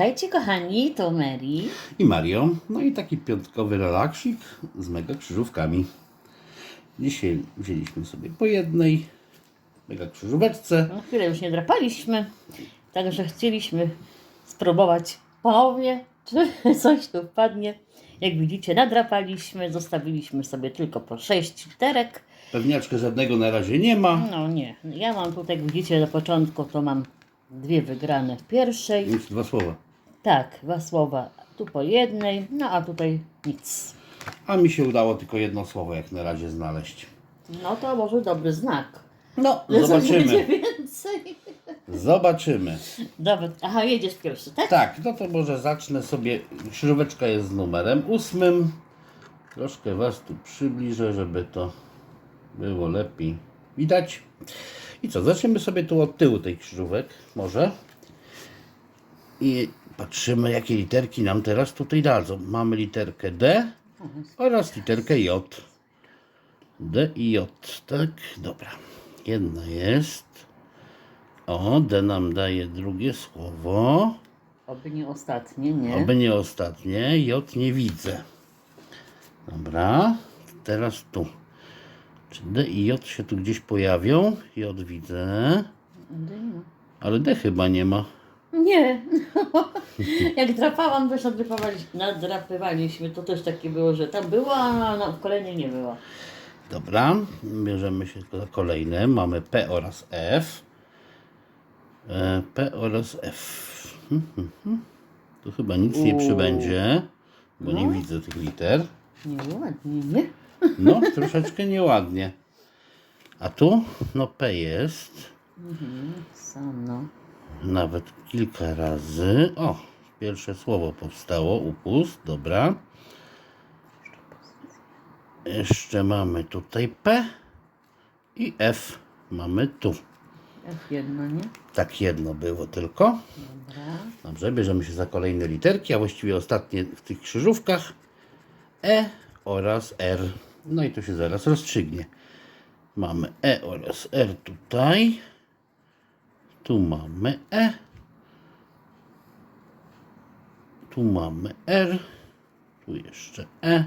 Pamiętajcie, kochani, to Mary. i Mario. No i taki piątkowy relaksik z mega krzyżówkami. Dzisiaj wzięliśmy sobie po jednej mega krzyżóweczce. No, chwilę już nie drapaliśmy, także chcieliśmy spróbować ponownie, czy coś tu wpadnie. Jak widzicie, nadrapaliśmy, zostawiliśmy sobie tylko po sześć literek. Pewniaczka żadnego na razie nie ma. No nie, ja mam tutaj, jak widzicie, na początku to mam dwie wygrane w pierwszej. Już dwa słowa. Tak, dwa słowa tu po jednej, no a tutaj nic. A mi się udało tylko jedno słowo jak na razie znaleźć. No to może dobry znak. No, Że zobaczymy. więcej. Zobaczymy. Dobra, aha, jedziesz pierwszy, tak? Tak, no to może zacznę sobie. Krzyżóweczka jest z numerem ósmym. Troszkę Was tu przybliżę, żeby to było lepiej widać. I co, zaczniemy sobie tu od tyłu tej krzyżówek, może. I patrzymy, jakie literki nam teraz tutaj dadzą. Mamy literkę D oraz literkę J. D i J, tak? Dobra. Jedna jest. O, D nam daje drugie słowo. Oby nie ostatnie, nie? Oby nie ostatnie. J nie widzę. Dobra. Teraz tu. Czy D i J się tu gdzieś pojawią? J widzę. Ale D chyba nie ma. Nie. Jak drapałam, też nadrapywaliśmy, nadrapywaliśmy. To też takie było, że tam była, a na, w kolejnej nie była. Dobra. Bierzemy się za kolejne. Mamy P oraz F. E, P oraz F. Hmm, hmm, hmm. Tu chyba nic nie Uuu. przybędzie, bo nie widzę tych liter. Nieładnie, nie? No, troszeczkę nieładnie. A tu, no P jest. Sam, no. Nawet kilka razy. O, pierwsze słowo powstało. Upust, dobra. Jeszcze mamy tutaj P i F. Mamy tu. F1, nie? Tak jedno było tylko. Dobra. Dobrze, bierzemy się za kolejne literki, a właściwie ostatnie w tych krzyżówkach E oraz R. No i to się zaraz rozstrzygnie. Mamy E oraz R tutaj. Tu mamy E. Tu mamy R. Tu jeszcze E.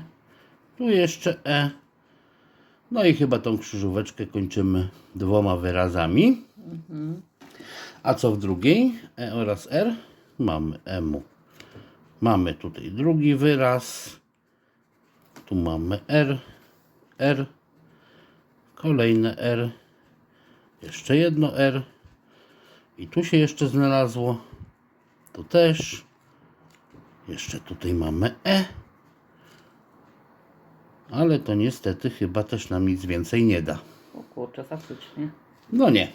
Tu jeszcze E. No i chyba tą krzyżóweczkę kończymy dwoma wyrazami. A co w drugiej? E oraz R? Mamy emu. Mamy tutaj drugi wyraz. Tu mamy R, R, kolejne R, jeszcze jedno R. I tu się jeszcze znalazło. Tu też. Jeszcze tutaj mamy E. Ale to niestety chyba też nam nic więcej nie da. O kurczę, faktycznie. No nie.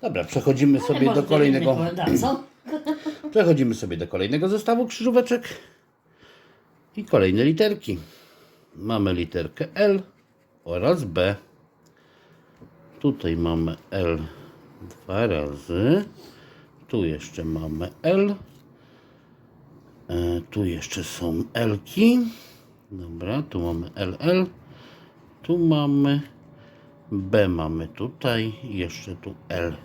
Dobra, przechodzimy sobie do kolejnego. dadzą. Przechodzimy sobie do kolejnego zestawu krzyżóweczek i kolejne literki. Mamy literkę L oraz B. Tutaj mamy L dwa razy. Tu jeszcze mamy L. E, tu jeszcze są L-ki. Dobra, tu mamy LL. Tu mamy B mamy tutaj. Jeszcze tu L.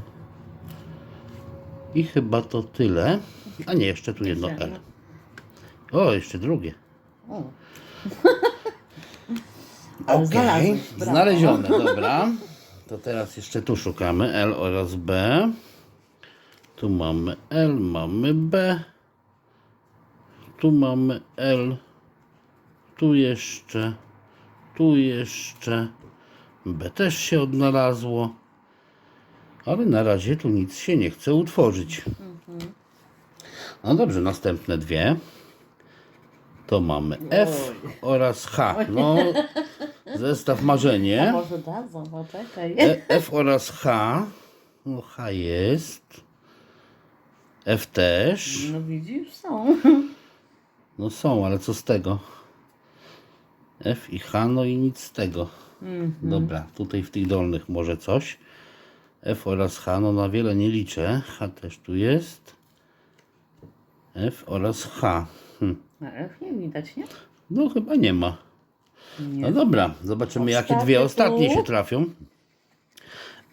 I chyba to tyle. A nie, jeszcze tu jedno L. O, jeszcze drugie. O. Ale znalazłeś, brawo. znalezione, dobra. To teraz jeszcze tu szukamy L oraz B. Tu mamy L, mamy B. Tu mamy L. Tu jeszcze. Tu jeszcze. B też się odnalazło. Ale na razie tu nic się nie chce utworzyć. No dobrze, następne dwie. To mamy F oraz H. No, zestaw A marzenie. może dadzą, poczekaj. E, F oraz H. No, H jest. F też. No widzisz, są. No są, ale co z tego? F i H, no i nic z tego. Dobra, tutaj w tych dolnych może coś. F oraz H, no na wiele nie liczę. H też tu jest. F oraz H. Hm. Na F nie widać, nie? No chyba nie ma. No dobra, zobaczymy jakie Ostatnie dwie tu. ostatnie się trafią.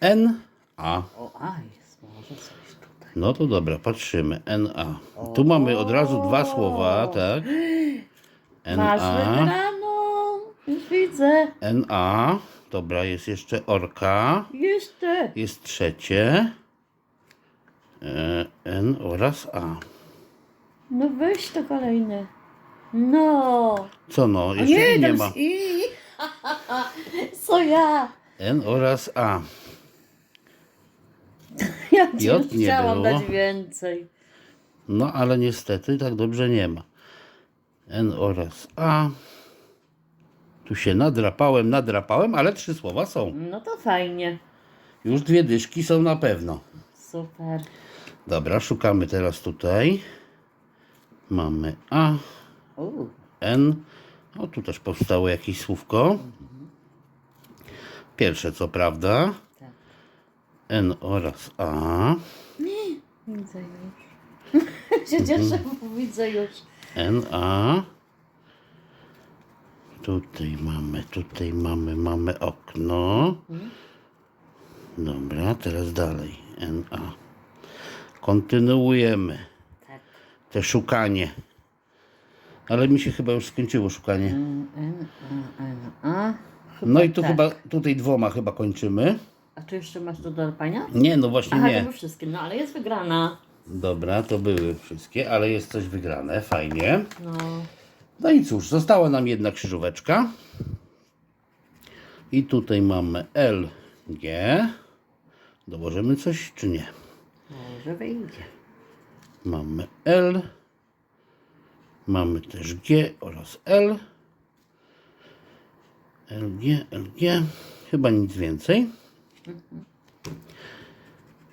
N, A. O, a jest może coś tutaj. No to dobra, patrzymy. NA. Tu mamy od razu dwa słowa, tak? Masz NA. wygraną. Już widzę. NA. Dobra, jest jeszcze orka. Jeszcze. Jest trzecie. E, N oraz A. No weź to kolejne. No. Co no? Jeszcze nie, ma. z I. Co ja? N oraz A. Ja ci J nie chciałam było. dać więcej. No ale niestety tak dobrze nie ma. N oraz A. Tu się nadrapałem, nadrapałem, ale trzy słowa są. No to fajnie. Już dwie dyszki są na pewno. Super. Dobra, szukamy teraz tutaj. Mamy A. N. O, tu też powstało jakieś słówko. Pierwsze co prawda. N oraz A. Widzę już. się cieszę, bo widzę już. N, A. Tutaj mamy, tutaj mamy, mamy okno. Dobra, teraz dalej. N, A. Kontynuujemy Tak. te szukanie. Ale mi się chyba już skończyło szukanie. No i tu tak. chyba, tutaj dwoma chyba kończymy. A czy jeszcze masz do dorpania? Nie, no właśnie Aha, to nie. były wszystkie. No ale jest wygrana. Dobra, to były wszystkie, ale jest coś wygrane, fajnie. No. No i cóż, została nam jedna krzyżóweczka. I tutaj mamy L, G. Dołożymy coś czy nie? Może wyjdzie. Mamy L. Mamy też G oraz L. LG, LG. Chyba nic więcej.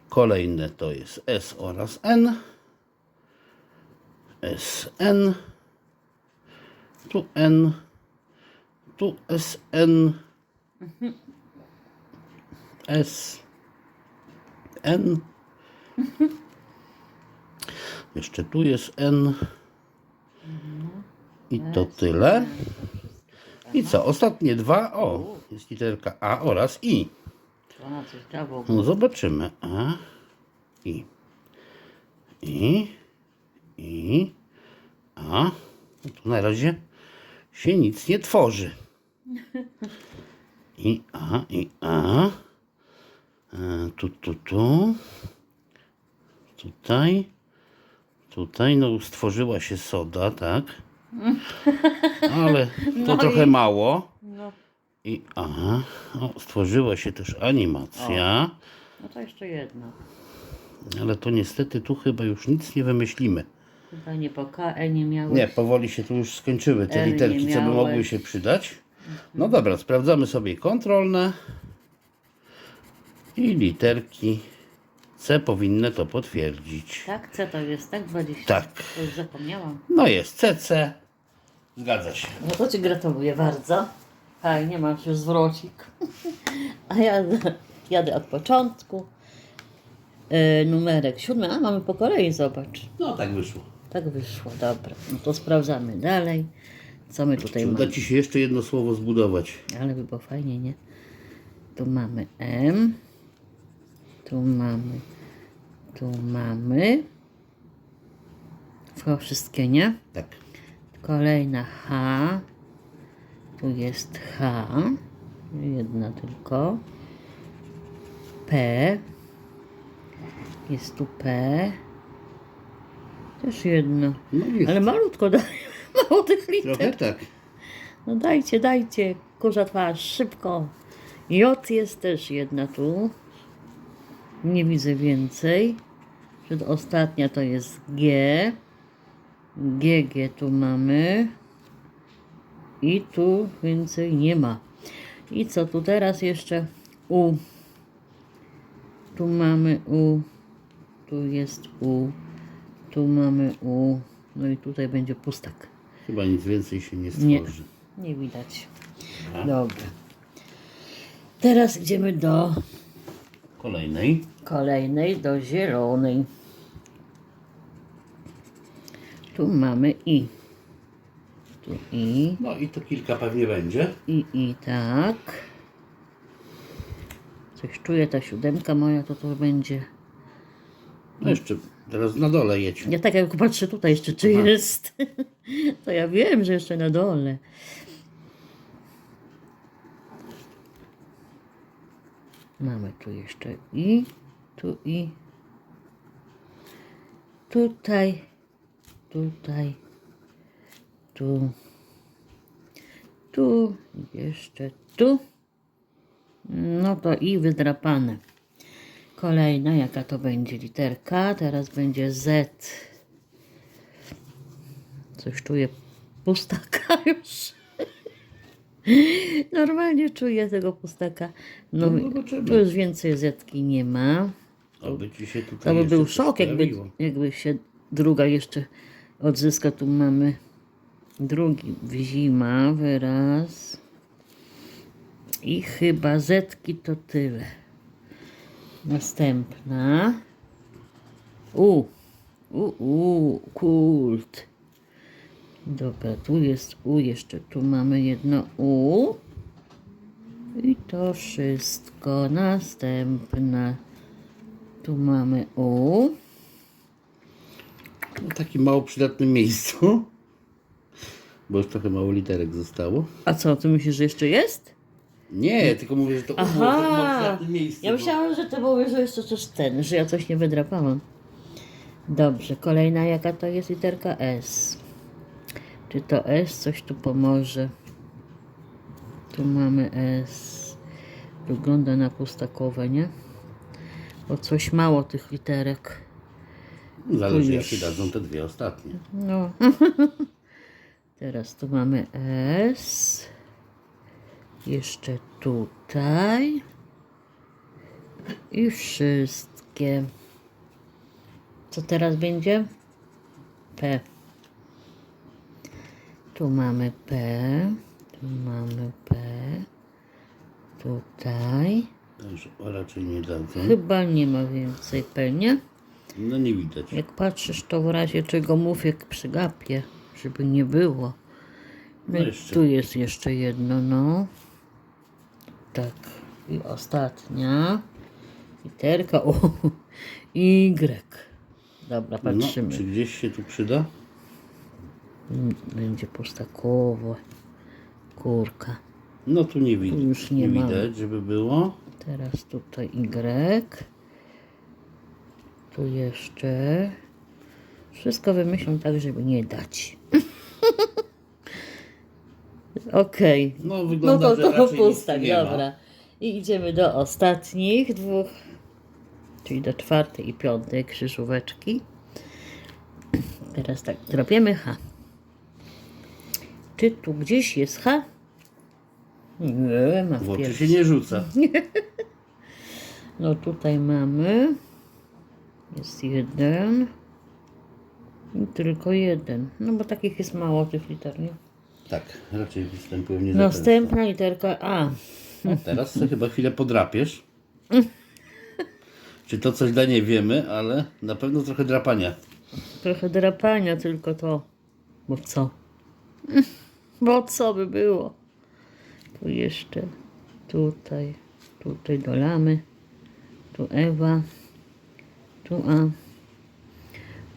Kolejne to jest S oraz N. SN. Tu N. Tu SN. S. N. Jeszcze tu jest N. I to tyle. I co? Ostatnie dwa. O, jest literka A oraz I. No zobaczymy. A, I. I. I. A. No tu na razie się nic nie tworzy. I A, i A. E, Tu, tu, tu. Tutaj. Tutaj, no stworzyła się soda, tak? Ale to No trochę i- mało. No. I aha, o, stworzyła się też animacja, no to jeszcze jedno. ale to niestety tu chyba już nic nie wymyślimy. Chyba nie po KE nie miałeś. Nie, powoli się tu już skończyły te L nie literki, co by miałeś. mogły się przydać. No dobra, sprawdzamy sobie kontrolne. I literki C powinny to potwierdzić. Tak? C to jest, tak? 20. Tak. To już zapomniałam. No jest CC. Zgadza się. No to Ci gratuluję bardzo. Fajnie, masz już zwrocik. A ja jadę od początku. E, numerek siódmy. A, mamy po kolei, zobacz. No tak wyszło. Tak wyszło, dobra. No to sprawdzamy dalej. Co my tutaj Czy uda mamy? Ci się jeszcze jedno słowo zbudować? Ale by było fajnie, nie? Tu mamy M. Tu mamy. Tu mamy. Chyba wszystkie, nie? Tak. Kolejna H. Tu jest H. Jedna tylko. P. Jest tu P. Też jedno. No jest. Ale malutko daje. Mało tych Trochę liter. tak. No dajcie, dajcie. Kurza twarz, szybko. J jest też jedna tu. Nie widzę więcej. Przedostatnia to jest G. GG tu mamy. I tu więcej nie ma. I co tu teraz jeszcze? U. Tu mamy U. Tu jest U. Tu mamy U. No i tutaj będzie pustak. Chyba nic więcej się nie Nie. stworzy. Nie widać. Aha. Dobra. Teraz idziemy do Kolejnej. kolejnej, do zielonej. Tu mamy i. Tu i, No i to kilka pewnie będzie. i, i, tak. Coś czuję, ta siódemka moja to to będzie No jeszcze teraz na dole jedź. Ja tak jak patrzę tutaj jeszcze, czy Aha. jest, to ja wiem, że jeszcze na dole. Mamy tu jeszcze i, tu i, tutaj, tutaj, tu, tu, jeszcze tu. No to i wydrapane. Kolejna, jaka to będzie literka? Teraz będzie Z. Coś czuję pustaka już. Normalnie czuję tego pustaka. No, No, zobaczymy. tu już więcej zetki nie ma. Oby ci się tutaj To by był szok, jakby, jakby się druga jeszcze odzyska. Tu mamy drugi zima, wyraz. I chyba zetki to tyle. Następna. U. U, u, kult. Dobra, tu jest U, jeszcze tu mamy jedno U. I to wszystko. Następna. Tu mamy U. Takim mało przydatnym miejscu. Bo już trochę mało literek zostało. A co, ty myślisz, że jeszcze jest? Nie, tylko mówię, że to było w takim mało przydatnym miejscu. Ja bo- myślałam, że to było, że jeszcze coś ten, że ja coś nie wydrapałam. Dobrze, kolejna jaka to jest literka S. Czy to S coś tu pomoże? Tu mamy S. Wygląda na pustakowe, nie? Bo coś mało tych literek. Zależy jakie już- dadzą te dwie ostatnie. No. Teraz tu mamy S. Jeszcze tutaj. I wszystkie. Co teraz będzie? P. Tu mamy P. Tu mamy P. Tutaj. Także raczej nie dadzą. Chyba nie ma więcej P, nie? No nie widać. Jak patrzysz, to w razie czego mów jak przygapię, żeby nie było. No No jeszcze. tu jest jeszcze jedno, no. Tak. I ostatnia. Literka. O, Y. Dobra, No, patrzymy. czy gdzieś się tu przyda? Będzie pustakowo. Kurka. No tu nie widać. już nie nie widać, żeby było. Teraz tutaj Y. Tu jeszcze. Wszystko wymyślą tak, żeby nie dać. Okej. No No wygląda, to, że to raczej pustak, dobra. I idziemy do ostatnich dwóch, czyli do czwartej i piątej krzyżóweczki. Teraz tak, drapiemy H. Czy tu gdzieś jest H? Nie ma W w oczy się nie rzuca. No tutaj mamy. Jest jeden. I tylko jeden. No bo takich jest mało tych liter, nie? Tak, raczej występują nie Następna literka A. No, teraz sobie chyba chwilę podrapiesz. Czy to coś da nie wiemy, ale na pewno trochę drapania. Trochę drapania tylko to. Bo co? Bo co by było? Tu jeszcze. Tutaj. Tutaj dolamy. Tu Ewa. Tu A.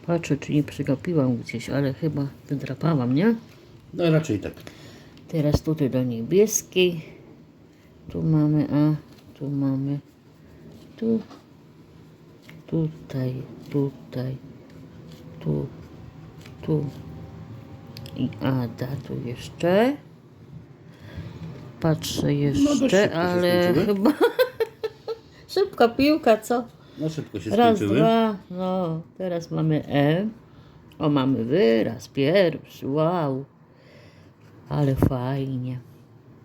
Patrzę, czy nie przegapiłam gdzieś, ale chyba wydrapałam, nie? No raczej tak. Teraz tutaj do niebieskiej. Tu mamy A, tu mamy, tu, tutaj, tutaj, tu, tu i Ada tu jeszcze. Patrzę dość jeszcze, się ale chyba szybka piłka, co? No szybko się Raz, skończyły. dwa, no, teraz mamy E. O, mamy wyraz, pierwszy, wow. Ale fajnie.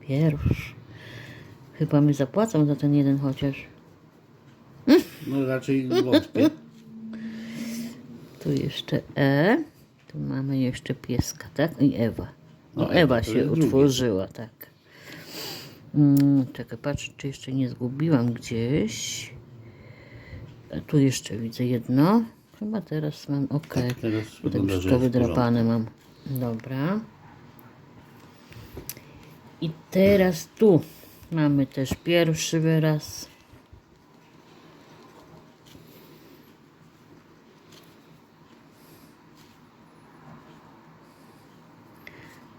Pierwszy. Chyba mi zapłacą za ten jeden chociaż. No raczej wątpię. Tu jeszcze E. Tu mamy jeszcze pieska, tak? I Ewa. No, No, Ewa Ewa to się jest drugie. utworzyła, tak. Mm, czekaj, patrzę, czy jeszcze nie zgubiłam gdzieś. Tu jeszcze widzę jedno. Chyba teraz mam ok. Tak, teraz Potem już to wydrapane mam. Dobra. I teraz tu mamy też pierwszy wyraz.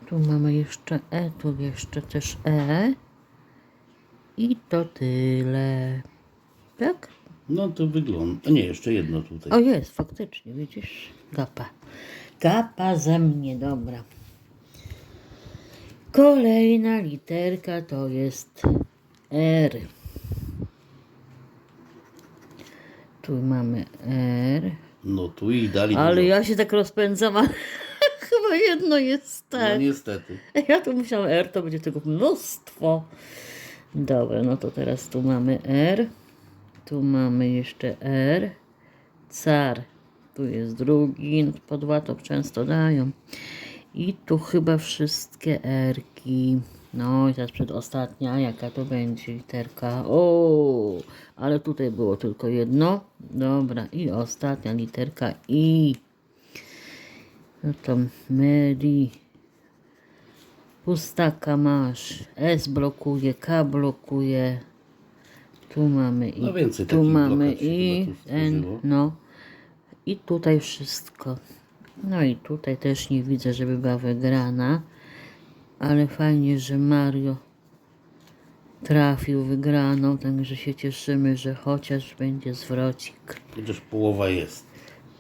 Tu mamy jeszcze E, tu jeszcze też E. I to tyle. Tak? No to wygląda. Nie, jeszcze jedno tutaj. O jest, faktycznie, widzisz? Gapa. Gapa ze mnie, dobra. Kolejna literka to jest R. Tu mamy R. No tu i dali. Ale dużo. ja się tak rozpędzam, ale chyba jedno jest No tak. niestety. Ja tu musiałam R, to będzie tego mnóstwo. Dobra, no to teraz tu mamy R. Tu mamy jeszcze R. Car. Tu jest drugi. No, Po dwa to często dają. I tu chyba wszystkie Rki. No i teraz przedostatnia, jaka to będzie literka. O, ale tutaj było tylko jedno. Dobra, i ostatnia literka I. No to Mary. Pustaka masz. S blokuje, K blokuje. Tu mamy i. No więcej tu takich mamy blokad się i. chyba tu N, stworzyło. no. I tutaj wszystko. No i tutaj też nie widzę, żeby była wygrana. Ale fajnie, że Mario trafił wygraną, także się cieszymy, że chociaż będzie zwrocik. Chociaż połowa jest.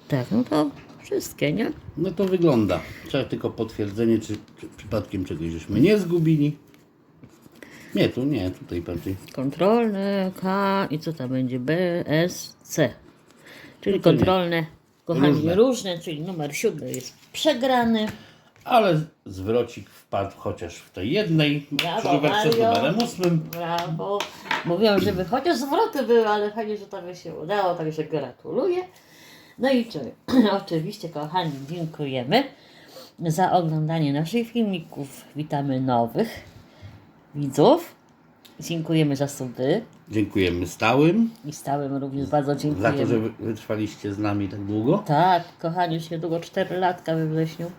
Tak, no to wszystkie, nie? No to wygląda. Trzeba tylko potwierdzenie, czy, czy przypadkiem czegoś żeśmy nie zgubili. Nie, tu nie, tutaj bardziej. Kontrolne K i co tam będzie? B, S, C. Czyli No nie. kontrolne, kochani, Różne. różne. czyli numer siódmy jest przegrany. Ale zwrocik wpadł chociaż w tej jednej Brawo, krzyżóweczce z Mario. numerem ósmym. Brawo. Mówiłam, żeby chociaż zwroty były, ale fajnie, że to mi się udało, także gratuluję. No i czy, oczywiście, kochani, dziękujemy za oglądanie naszych filmików. Witamy nowych widzów. Dziękujemy za suby Dziękujemy stałym i stałym również bardzo za dziękujemy. to, że wy- wytrwaliście z nami tak długo. Tak, kochani, już niedługo 4 latka we wrześniu.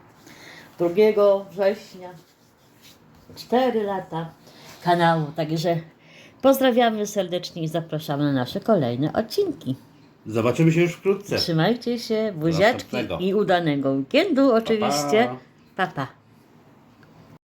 2 września. 4 lata kanału, także pozdrawiamy serdecznie i zapraszamy na nasze kolejne odcinki. Zobaczymy się już wkrótce. Trzymajcie się, buziaczki i udanego weekendu oczywiście. Pa, pa.